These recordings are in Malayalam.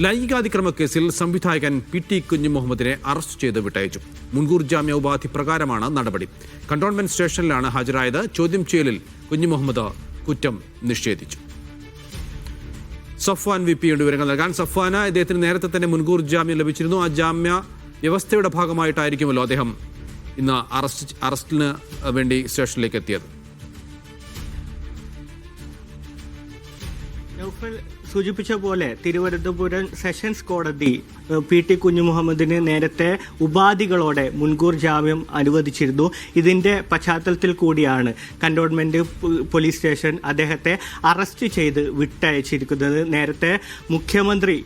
ലൈംഗികാതിക്രമ കേസിൽ സംവിധായകൻ പി ടി കുഞ്ഞു മുഹമ്മദിനെ അറസ്റ്റ് ചെയ്ത് വിട്ടയച്ചു. മുൻകൂർ ജാമ്യ ഉപാധി പ്രകാരമാണ് നടപടി. കണ്ടോൺമെന്റ് സ്റ്റേഷനിലാണ് ഹാജരായത്. ചോദ്യം ചെയ്യലിൽ കുഞ്ഞു മുഹമ്മദ് കുറ്റം നിഷേധിച്ചു. സഫ്വാൻ വി പി ഉണ്ട് വിവരങ്ങൾ നൽകാൻ സഫ്വാന ഇദ്ദേഹത്തിന് നേരത്തെ തന്നെ മുൻകൂർ ജാമ്യം ലഭിച്ചിരുന്നു. ആ ജാമ്യ വ്യവസ്ഥയുടെ ഭാഗമായിട്ടായിരിക്കുമല്ലോ അദ്ദേഹം ഇന്ന് അറസ്റ്റ് അറസ്റ്റിന് വേണ്ടി സ്റ്റേഷനിലേക്ക് എത്തിയത്. നൗഫൽ സൂചിപ്പിച്ച പോലെ തിരുവനന്തപുരം സെഷൻസ് കോടതി പി ടി കുഞ്ഞുമുഹമ്മദിന് നേരത്തെ ഉപാധികളോടെ മുൻകൂർ ജാമ്യം അനുവദിച്ചിരുന്നു. ഇതിന്റെ പശ്ചാത്തലത്തിൽ കൂടിയാണ് കണ്ടോൺമെന്റ് പോലീസ് സ്റ്റേഷൻ അദ്ദേഹത്തെ അറസ്റ്റ് ചെയ്ത് വിട്ടയച്ചിരിക്കുന്നത്. നേരത്തെ മുഖ്യമന്ത്രി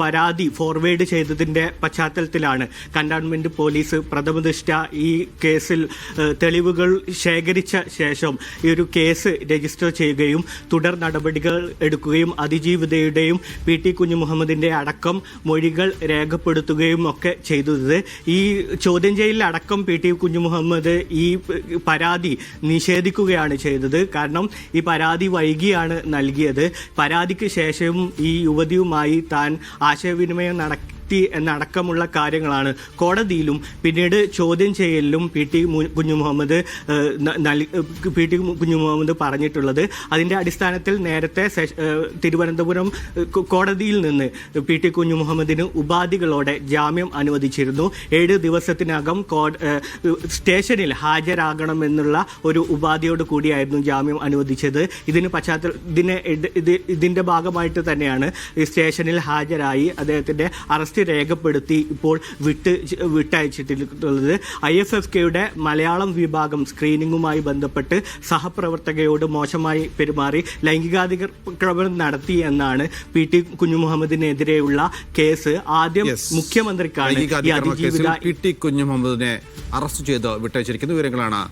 പരാതി ഫോർവേഡ് ചെയ്തതിന്റെ പശ്ചാത്തലത്തിലാണ് കണ്ടോൺമെന്റ് പോലീസ് പ്രഥമദൃഷ്ട ഈ കേസിൽ തെളിവുകൾ ശേഖരിച്ച ശേഷം ഈ ഒരു കേസ് രജിസ്റ്റർ ചെയ്യുകയും തുടർ നടപടികൾ എടുക്കുകയും അതിജീവിതയുടെയും പി ടി കുഞ്ഞു മുഹമ്മദിന്റെ അടക്കം മൊഴികൾ രേഖപ്പെടുത്തുകയും ഒക്കെ ചെയ്തത്. ഈ ചോദ്യം ചെയ്യലിൽ അടക്കം പി ടി കുഞ്ഞു മുഹമ്മദ് ഈ പരാതി നിഷേധിക്കുകയാണ് ചെയ്തത്. കാരണം ഈ പരാതി വൈകിയാണ് നൽകിയത്. പരാതിക്ക് ശേഷവും ഈ യുവതിയുമായി താൻ ആശയവിനിമയം നടത്തി എന്നടക്കമുള്ള കാര്യങ്ങളാണ് കോടതിയിലും പിന്നീട് ചോദ്യം ചെയ്യലിലും പി ടി മു- കുഞ്ഞു മുഹമ്മദ് ഏഹ്, ന- നൽ- ഏഹ്, പി ടി കുഞ്ഞു മുഹമ്മദ് പറഞ്ഞിട്ടുള്ളത്. അതിന്റെ അടിസ്ഥാനത്തിൽ നേരത്തെ തിരുവനന്തപുരം കോടതിയിൽ നിന്ന് പി ടി കുഞ്ഞു മുഹമ്മദിന് ഉപാധികളോടെ ജാമ്യം അനുവദിച്ചിരുന്നു. ഏഴ് ദിവസത്തിനകം സ്റ്റേഷനിൽ ഹാജരാകണമെന്നുള്ള ഒരു ഉപാധിയോട് കൂടിയായിരുന്നു ജാമ്യം അനുവദിച്ചത്. ഇതിന് പശ്ചാത്തല ഇതിനെ ഇത് ഇത് ഇതിന്റെ ഭാഗമായിട്ട് തന്നെയാണ് സ്റ്റേഷനിൽ ഹാജരായി അദ്ദേഹത്തിന്റെ അറസ്റ്റ് രേഖപ്പെടുത്തി ഇപ്പോൾ വിട്ട് വിട്ടയച്ചിട്ടുള്ളത് ഐ എഫ് എഫ് കെയുടെ മലയാളം വിഭാഗം സ്ക്രീനിങ്ങുമായി ബന്ധപ്പെട്ട് സഹപ്രവർത്തകയോട് മോശമായി പെരുമാറി ലൈംഗികാതിക്രമം നടത്തി എന്നാണ് പി ടി കുഞ്ഞുമുഹമ്മദിനെതിരെയുള്ള കേസ് ആദ്യം. മുഖ്യമന്ത്രിക്കാണ് ഈ അതിജീവിത പി ടി കുഞ്ഞു മുഹമ്മദിനെ അറസ്റ്റ് ചെയ്ത് വിട്ടയച്ചിരിക്കുന്ന വിവരങ്ങളാണ്